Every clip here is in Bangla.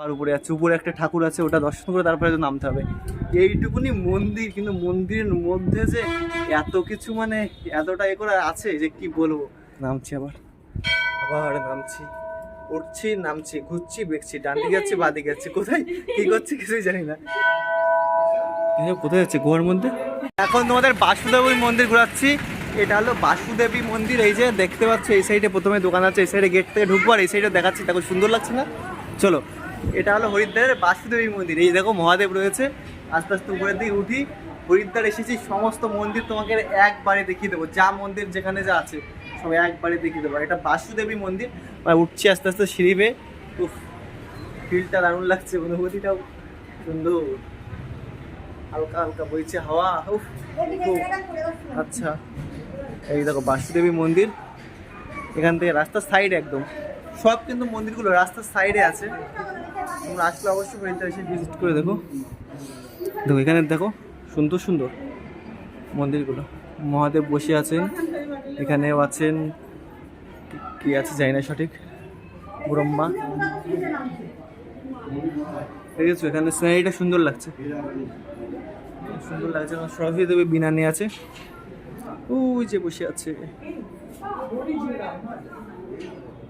আর উপরে আছে, উপরে একটা ঠাকুর আছে, ওটা দর্শন করে তারপরে নামতে হবে। এইটুকুনি মন্দির, কিন্তু মন্দিরের মধ্যে যে এত কিছু মানে এতটা এ করে আছে যে কি বলব? নামছি আবার। আবার নামছি, উঠছি, নামছি, ঘুরছি বেঁকছি ডান দিকে যাচ্ছি বা দিকে যাচ্ছি। কোথায়? কি করছি কিছুই জানি না। কোথায় যাচ্ছে? গোয়ার মধ্যে? এখন তোমাদের বাসুদেবী মন্দির ঘোরাচ্ছি। এটা হলো বাসুদেবী মন্দির, এই যে দেখতে পাচ্ছ, এই সাইডে প্রথমে দোকান আছে, এই সাইডে গেট থেকে ঢুকবো আর এই সাইডে দেখাচ্ছি, দেখো সুন্দর লাগছে না? চলো এটা হলো হরিদ্বারের বাসুদেবী মন্দির। এই দেখো মহাদেব রয়েছে। আস্তে আস্তে উপরের দিকে উঠি। হরিদ্বার এসেছি, সমস্ত মন্দির তোমাকে একবারে দেখিয়ে দেবো। যা মন্দির যেখানে যা আছে সব একবারে দেখিয়ে দেবো। এটা বাসুদেবী মন্দির। আর উঠছি আস্তে আস্তে সিঁড়ি বেয়ে। উফ, ফিলটা দারুণ লাগছে, অনুভূতিটাও সুন্দর। হালকা হালকা বইছে হাওয়া। উফ আচ্ছা এই দেখো বাসুদেবী মন্দির। এখান থেকে রাস্তার সাইডে একদম। সব কিন্তু মন্দিরগুলো রাস্তার সাইডে আছে। তোমরা আসলে অবশ্যই হরিদ্বার এসে ভিজিট করে দেখো। দেখো, এখানে দেখো, সুন্দর সুন্দর মন্দিরগুলো। মহাদেব বসে আছেন, এখানেও আছেন, কি- আছে জানি না সঠিক। ব্রহ্মা। ঠিক আছে এখানে সিনারিটা সুন্দর লাগছে। সুন্দর লাগছে সরস্বতী দেবী বিনা নিয়ে আছে। ওই যে বসে আছে।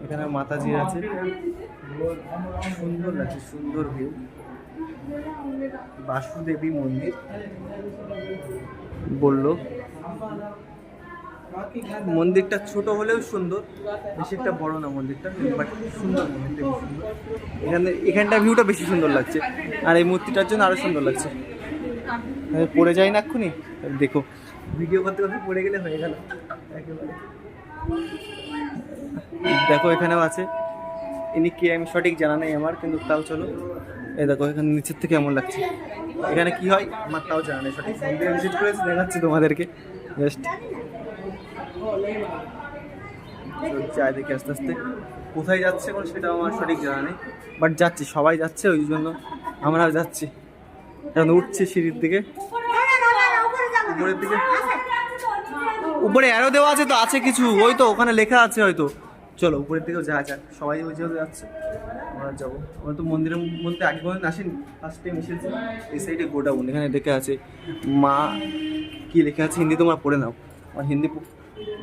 এখানে মাতাজি আছে। সুন্দর লাগছে, সুন্দর ভিউ বাসুদেবী মন্দির, বলল। মন্দিরটা ছোট হলেও সুন্দর বেশি একটা বড় না মন্দিরটা বাট সুন্দর সুন্দর। এখানে, এখানটা ভিউটা বেশি সুন্দর লাগছে, আর এই মূর্তিটার জন্য আরও সুন্দর লাগছে। পড়ে যাই না এক্ষুনি? দেখো ভিডিও করতে করতে পড়ে গেলে হয়ে গেল। একেবারে। দেখো, এখানেও আছে। ইনি কে আমি সঠিক জানা নেই আমার, কিন্তু তাও চলো। এই দেখো, এখানে নিচের থেকে এমন লাগছে। এখানে কি হয়? আমার তাও জানা নেই সঠিক। মন্দিরে ভিজিট করেছি, দেখাচ্ছি তোমাদেরকে। জাস্ট যাই দেখি আস্তে আস্তে। কোথায় যাচ্ছে এখন সেটা আমার সঠিক জানা নেই। বাট যাচ্ছি, সবাই যাচ্ছে ওই জন্য। আমরাও যাচ্ছি। এখন উঠছি সিঁড়ির দিকে। উপরের দিকে। উপরে অ্যারো দেওয়া আছে তো, আছে কিছু। ওই তো, ওখানে লেখা আছে হয়তো। চলো, উপরের দিকেও যাওয়া যাক। সবাই ওই যেহেতু যাচ্ছে। আমরা যাব। আমরা তো মন্দিরের মধ্যে আগে পর্যন্ত আসেনি ফার্স্ট টাইম এসেছি। এই সাইডে গোডাউন, এখানে লেখা আছে, মা কি লেখা আছে? হিন্দি তোমরা পড়ে নাও। আর হিন্দি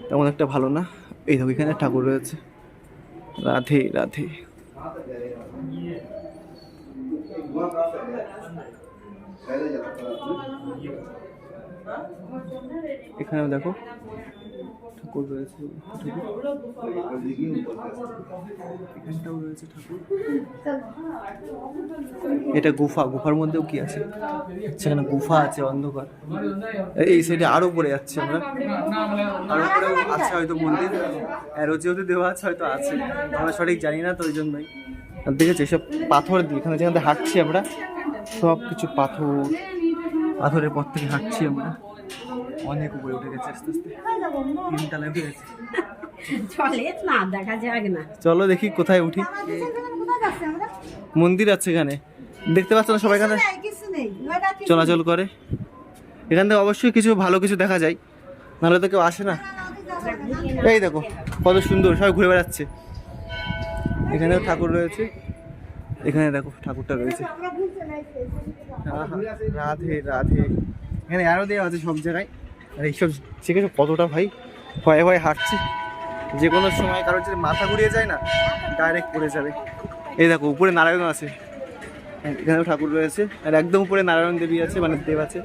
তেমন একটা ভালো না। এই দেখো, এখানে ঠাকুর রয়েছে। রাধে রাধে। এখানেও দেখো ঠাকুর রয়েছে। এখানটাও রয়েছে ঠাকুর। এটা গুফা, গুফার মধ্যেও কি আছে? সেখানে গুফা আছে, অন্ধকার। এই- সাইডে আরও পড়ে যাচ্ছে আমরা। আরও পরেও আছে হয়তো মন্দির। অ্যারো যেহেতু দেওয়া আছে, হয়তো আছে। আমরা সঠিক জানি না তো ওই জন্যই। দেখেছি, এসব পাথর দিয়ে, এখানে যেখানে হাঁটছি আমরা সব কিছু পাথর, পাথরের পর থেকে হাঁটছি আমরা। অনেক উপরে উঠে গেছে আস্তে আস্তে। তিনতলায় উঠে গেছে। চলে না দেখা যাক না। চলো দেখি কোথায় উঠি। মন্দির আছে এখানে। দেখতে পাচ্ছ না সবাই এখানে? চলাচল করে। এখান থেকে অবশ্যই কিছু ভালো কিছু দেখা যায়। নাহলে তো কেউ আসে না। এই দেখো কত সুন্দর সবাই ঘুরে বেড়াচ্ছে। এখানেও ঠাকুর রয়েছে। এখানে দেখো ঠাকুরটা রয়েছে। রাধে রাধে। এখানে আরও দেওয়া আছে সব জায়গায়। আর এইসব শিখেছো কতটা ভাই? ভয়ে ভয়ে হাঁটছি। যে কোনো সময় কারোর যদি মাথা ঘুরিয়ে যায় না ডাইরেক্ট পড়ে যাবে। এই দেখো, উপরে নারায়ণ আছে। এখানেও ঠাকুর রয়েছে। আর একদম উপরে নারায়ণ দেবী আছে মানে দেব আছে।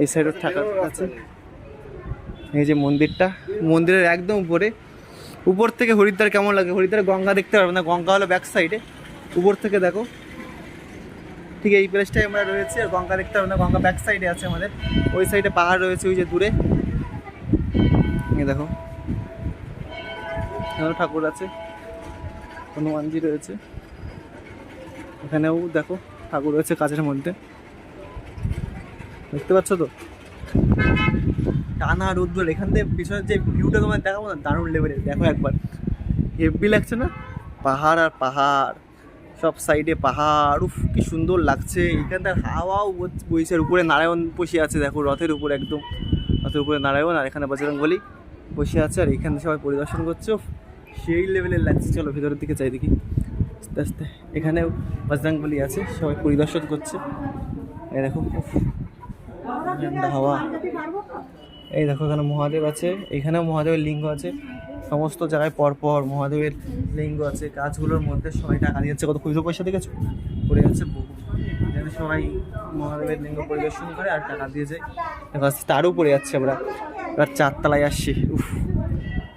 এই সাইডের ঠাকুর আছে। এই যে মন্দিরটা, মন্দিরের একদম উপরে। উপর থেকে হরিদ্বার কেমন লাগে? হরিদ্বারে গঙ্গা দেখতে পারবে না? গঙ্গা হলো ব্যাক সাইডে উপর থেকে দেখো। ঠিক এই প্লেসটাই আমরা রয়েছি আর গঙ্গা দেখতে পারবে না, গঙ্গা ব্যাক সাইডে আছে আমাদের। ওই সাইডে পাহাড় রয়েছে, ওই যে দূরে। দেখো। ঠাকুর আছে, হনুমানজি রয়েছে। এখানেও দেখো ঠাকুর রয়েছে কাছের মধ্যে। দেখতে পাচ্ছ তো? টানা রোদ্দুর এখান থেকে পিছনের যে ভিউটা তোমার দেখাবো না, দারুণ লেভেলের, দেখো একবার। হেভি লাগছে না? পাহাড় আর পাহাড়। সব সাইডে পাহাড়, উফ, কি সুন্দর লাগছে। এখানটার হাওয়াও বইছে আর উপরে নারায়ণ বসে আছে, দেখো, রথের উপরে একদম। রথের উপরে নারায়ণ, আর এখানে বজরং বলি বসে আছে, আর এখানে সবাই পরিদর্শন করছে সেই লেভেলের লাগছে। চলো, ভিতরের দিকে চাই দেখি। আস্তে আস্তে, এখানেও বজরংবলী আছে, সবাই পরিদর্শন করছে। এই দেখো হাওয়া। এই দেখো, এখানে মহাদেব আছে, এখানেও মহাদেবের লিঙ্গ আছে। সমস্ত জায়গায় পরপর মহাদেবের লিঙ্গ আছে, গাছগুলোর মধ্যে সবাই টাকা দিয়েছে কত খুচরো পয়সা দেখেছ? পড়ে যাচ্ছে এখানে সবাই মহাদেবের লিঙ্গ পরিদর্শন করে আর টাকা দিয়ে যায়। তারও পড়ে যাচ্ছে আমরা। এবার চারতলায় আসছি। উফ।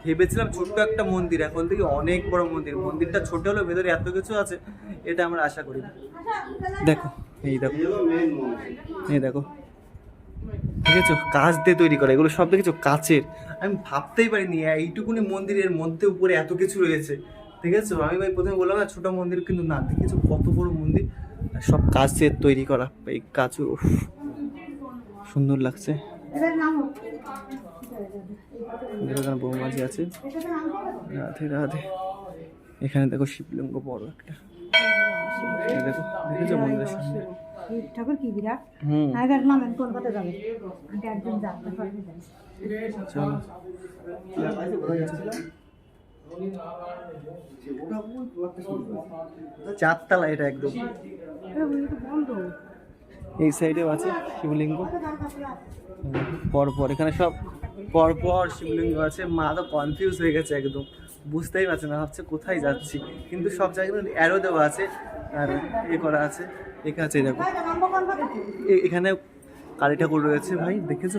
ভেবেছিলাম ছোট্ট একটা মন্দির, এখন থেকে অনেক বড় মন্দির। মন্দিরটা ছোট হলেও ভেতরে এত কিছু আছে, এটা আমরা আশা করি। দেখো, এই দেখো। এই দেখো। দেখেছ? কাঁচ দিয়ে তৈরি করা এগুলো সব দেখেছ? কাচের। আমি ভাবতেই পারিনি এইটুকুনি মন্দিরের মধ্যে উপরে এত কিছু রয়েছে। ঠিক আছে আমি ভাই প্রথমে বললাম না ছোট মন্দির কিন্তু না। দেখেছ? কত বড় মন্দির। সব কাচের তৈরি করা এই উফ, সুন্দর লাগছে। এখানে বৌমাঝি আছে। রাধে রাধে। এখানে দেখো শিবলিঙ্গ বড় একটা। দেখো দেখেছ মন্দিরের সামনে? ঠাকুর কি বিরাট? হুম। আগের নামেন কলকাতা যাবে? একদিন চারতলা এটা একদম। এই সাইডেও আছে শিবলিঙ্গ। পর পর এখানে সব পর পর শিবলিঙ্গ আছে। মা তো কনফিউজ হয়ে গেছে একদম। বুঝতেই পারছে না ভাবছে কোথায় যাচ্ছি। কিন্তু সব জায়গায় অ্যারো দেওয়া আছে আর এ করা আছে। এখানে আছে দেখো। এখানে কালী ঠাকুর রয়েছে ভাই, দেখেছ?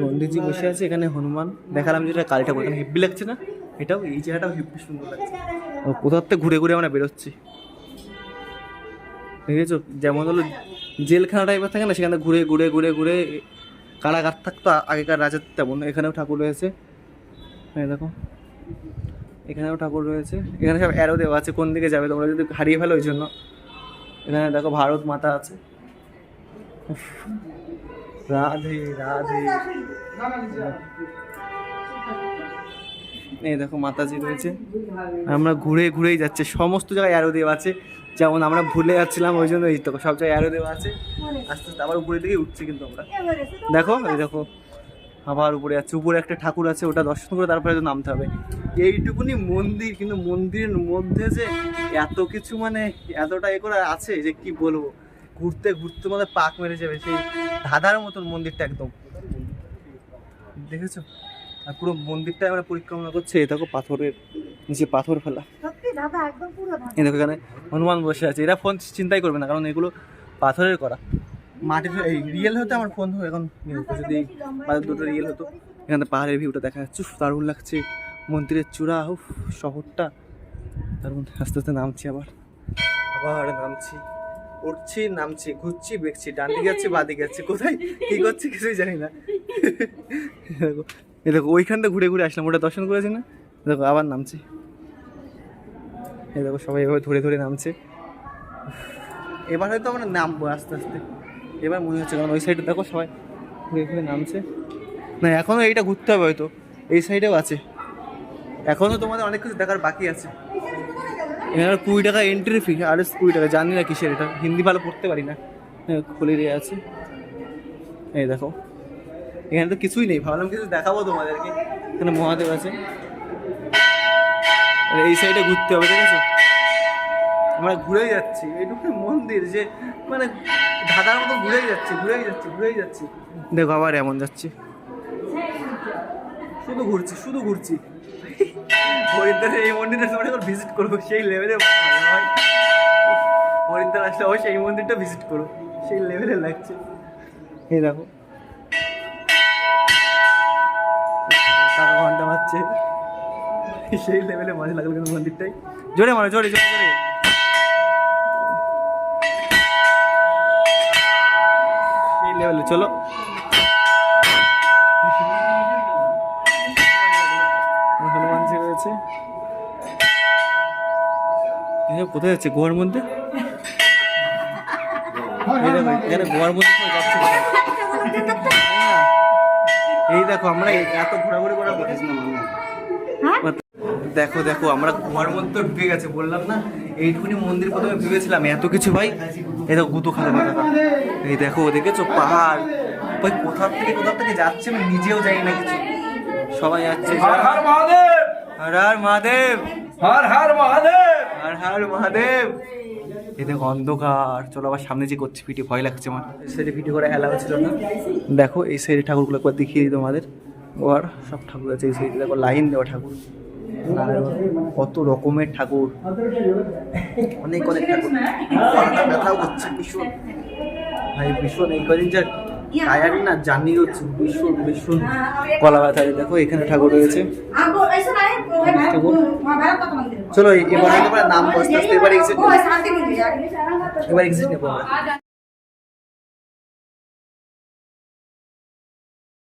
নন্দীজি বসে আছে, এখানে হনুমান। দেখালাম যেটা কালী ঠাকুর, এখানে হেব্বি লাগছে না? এটাও, এই জায়গাটাও হেব্বি সুন্দর লাগছে। ও, কোথাও থেকে ঘুরে ঘুরে আমরা বেরোচ্ছি। দেখেছ? যেমন হলো জেলখানা টাইপের থাকে না, সেখানে ঘুরে ঘুরে ঘুরে ঘুরে কারাগার থাকতো আগেকার রাজার তেমন, এখানেও ঠাকুর রয়েছে। এই দেখো। এখানেও ঠাকুর রয়েছে। এখানে সব অ্যারো দেওয়া আছে, কোন দিকে যাবে, তোমরা যদি হারিয়ে ফেলো ওই জন্য। এখানে দেখো ভারত মাতা আছে। রাধে রাধে। এই দেখো মাতাজি রয়েছে। আমরা ঘুরে ঘুরেই যাচ্ছে। সমস্ত জায়গায় অ্যারো দেওয়া আছে। যেমন আমরা ভুলে যাচ্ছিলাম, ওই জন্য এই তো সব জায়গায় অ্যারো দেওয়া আছে। আস্তে আস্তে আবার উপরের দিকে উঠছি কিন্তু আমরা। দেখো, এই দেখো। আবার উপরে যাচ্ছে উপরে একটা ঠাকুর আছে ওটা দর্শন করে তারপরে নামতে হবে। এইটুকুনি মন্দির কিন্তু মন্দিরের মধ্যে যে এত কিছু মানে এতটা এ করে আছে যে কি বলব? ঘুরতে ঘুরতে মানে পাক মেরে যাবে সেই ধাঁধার মতন মন্দিরটা একদম। দেখেছ? আর পুরো মন্দিরটা আমরা পরিক্রমা করছে। এই দেখো পাথরের নিচে পাথর ফেলা। সত্যি দাদা একদম পুরো দাদা এই দেখো এখানে হনুমান বসে আছে। এরা ফোন চিন্তাই করবে না কারণ এগুলো পাথরের করা। মাটির এই রিয়েল হতো আমার ফোন এখন যদি দুটো রিয়েল হতো। এখানে পাহাড়ের ভিউটা দেখা যাচ্ছে দারুণ লাগছে, মন্দিরের চূড়া, উফ, শহরটা। দারুণ আস্তে আস্তে নামছি আবার। আবার নামছি, উঠছি, নামছি, ঘুরছি বেঁকছি ডান দিকে যাচ্ছি, বা দিকে যাচ্ছি, কোথায়, কি করছি কিছুই জানি না। দেখো এই দেখো, ওইখানটা ঘুরে ঘুরে আসলাম, ওটা দর্শন করেছি না? দেখো, আবার নামছি। এই দেখো, সবাই এভাবে ধরে ধরে নামছে। এবার হয়তো আমরা নামবো আস্তে আস্তে। এবার মনে হচ্ছে কারণ ওই সাইডে দেখো সবাই ঘুরে ঘুরে নামছে। না এখনও এইটা ঘুরতে হবে হয়তো। এই সাইডেও আছে। এখনও তোমাদের অনেক কিছু দেখার বাকি আছে। এখানে কুড়ি টাকা এন্ট্রি ফি আর কুড়ি টাকা জানি না কিসের এটা। হিন্দি ভালো পড়তে পারি না। হ্যাঁ, খুলে দিয়ে আছে। এই দেখো। এখানে তো কিছুই নেই। ভাবলাম কিছু দেখাবো তোমাদেরকে। এখানে মহাদেব আছে। এই সাইডে ঘুরতে হবে ঠিক আছে? আমরা ঘুরেই যাচ্ছি। এইটুকু মন্দির যে মানে ধাঁধার মতো ঘুরেই যাচ্ছি ঘুরেই যাচ্ছি ঘুরেই যাচ্ছি। দেখো আবার এমন যাচ্ছি। শুধু ঘুরছি শুধু ঘুরছি। হরিদ্বারে এই মন্দিরটা তোমরা একবার ভিজিট করব সেই লেভেলে হরিদ্বার আসলে অবশ্যই এই মন্দিরটা ভিজিট করো সেই লেভেলে লাগছে। এই দেখো। টাকা ঘণ্টা মারছে সেই লেভেলে মজা লাগল কিন্তু মন্দিরটাই। জোরে মারো জোরে জোরে জোরে। চলো। হনুমানজি রয়েছে। এসব কোথায় যাচ্ছে? গোয়ার মধ্যে? এখানে গোয়ার মধ্যে যাচ্ছে এই দেখো আমরা এত ঘোরাঘুরি ছিল না দেখো দেখো আমরা গোয়ার মধ্যে ঢুকে গেছে বললাম না? এইটুকুনি মন্দির প্রথমে ভেবেছিলাম এত কিছু ভাই? এই দেখো গুতো খালে এই দেখো দেখেছ? পাহাড়। ভাই কোথার থেকে কোথার থেকে যাচ্ছে আমি নিজেও জানি না কিছু। সবাই যাচ্ছে হর হর মহাদেব! হর হর মহাদেব! আর হার মহাদেব! এই দেখো অন্ধকার। চলো আবার সামনে যে করছি পিঠে ভয় লাগছে আমার। সাইডে ভিডিও করা এলাও ছিল না। দেখো এই সাইডে ঠাকুরগুলো একবার দেখিয়ে দিই তোমাদের। ওর সব ঠাকুর আছে এই সাইডে দেখো লাইন দেওয়া ঠাকুর। কত রকমের ঠাকুর। অনেক অনেক ঠাকুর। মাথা করছে ভীষণ। ভাই, ভীষণ এই কদিন যা টায়ার না জার্নি হচ্ছে ভীষণ ভীষণ। কলা ব্যথা দেখো, এখানে ঠাকুর রয়েছে। চলো এবার নাম আস্তে এবার এক্সিট এবার এক্সিট নেব